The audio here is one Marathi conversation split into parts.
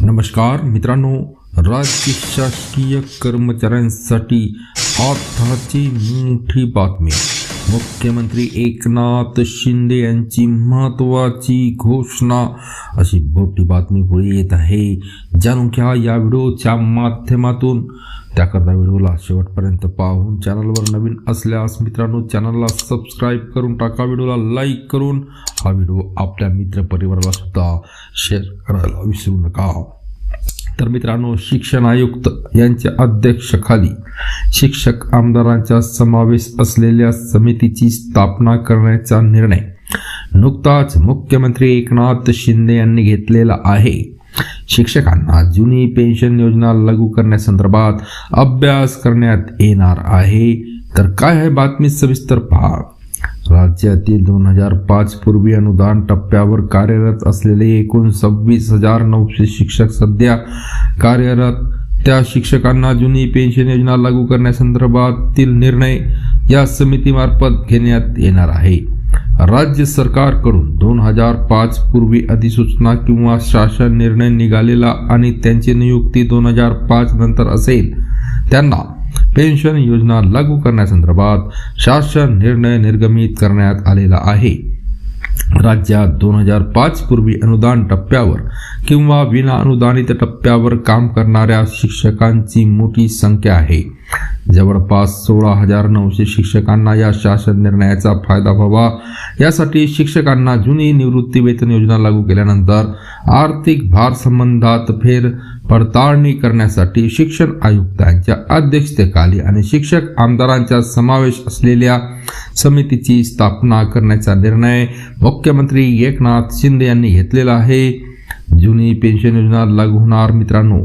नमस्कार मित्रांनो राज्य शासकीय कर्मचाऱ्यांसाठी आताची मोठी बातमी. मुख्यमंत्री एकनाथ शिंदे यांची महत्वाची घोषणा. अशी मोठी बातमी पुढे येत आहे. जाणून घ्या या व्हिडिओच्या माध्यमातून. त्याकरता व्हिडिओला शेवटपर्यंत पाहून चॅनलवर नवीन असल्यास मित्रांनो चॅनलला सबस्क्राईब करून टाका व्हिडिओला लाईक करून. हा व्हिडिओ आपल्या मित्रपरिवाराला सुद्धा शेअर करायला विसरू नका. तर मित्रांनो शिक्षण आयुक्त यांच्या अध्यक्षखाली शिक्षक आमदारांचा समावेश असलेल्या समितीची स्थापना करण्याचा निर्णय नुकताच मुख्यमंत्री एकनाथ शिंदे यांनी घेतलेला आहे. शिक्षकांना जुनी पेन्शन योजना लागू करण्यासंदर्भात अभ्यास करण्यात येणार आहे. तर काय आहे बातमी सविस्तर पहा. राज्यातील दोन हजार पाच पूर्वी अनुदान टप्प्यावर कार्यरत असलेले एकूण सव्वीस हजार नऊशे शिक्षक सध्या कार्यरत त्या शिक्षकांना जुनी पेन्शन योजना लागू करण्यासंदर्भातील निर्णय या समितीमार्फत घेण्यात येणार आहे. राज्य सरकारकडून दोन हजार पाच पूर्वी अधिसूचना किंवा शासन निर्णय निघालेला आणि त्यांची नियुक्ती दोन हजार पाच नंतर असेल त्यांना पेन्शन योजना लागू करण्यासंदर्भात शासन निर्णय निर्गमित करण्यात आलेला आहे. राज्यात दोन हजार पाच पूर्वी अनुदान टप्प्यावर किंवा विना अनुदानित टप्प्यावर काम करणाऱ्या शिक्षकांची मोठी संख्या आहे. जवळपास सोळा हजार नऊशे शिक्षकांना या शासन निर्णयाचा फायदा व्हावा. यासाठी शिक्षकांना जुनी निवृत्ती वेतन योजना लागू केल्यानंतर आर्थिक भार संबंधात फेर पडताळणी करण्यासाठी शिक्षण आयुक्तांच्या अध्यक्षतेखाली आणि शिक्षक आमदारांचा समावेश असलेल्या समितीची स्थापना करण्याचा निर्णय मुख्यमंत्री एकनाथ शिंदे यांनी घेतलेला आहे. जुनी पेन्शन योजना लागू होणार मित्रांनो.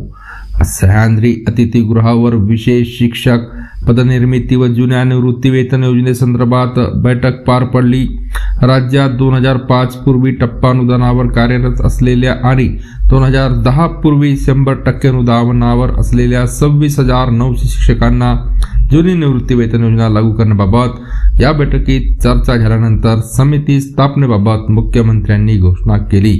सह्याद्री अतिथीगृहावर विशेष शिक्षक पदनिर्मिती व जुन्या निवृत्ती वेतन योजनेसंदर्भात बैठक पार पडली. राज्यात दोन हजार पाच पूर्वी टप्पा अनुदानावर कार्यरत असलेल्या आणि दोन हजार दहा पूर्वी शंभर टक्के अनुदानावर असलेल्या सव्वीस हजार नऊशे शिक्षकांना जुनी निवृत्ती वेतन योजना लागू करण्याबाबत या बैठकीत चर्चा झाल्यानंतर समिती स्थापनेबाबत मुख्यमंत्र्यांनी घोषणा केली.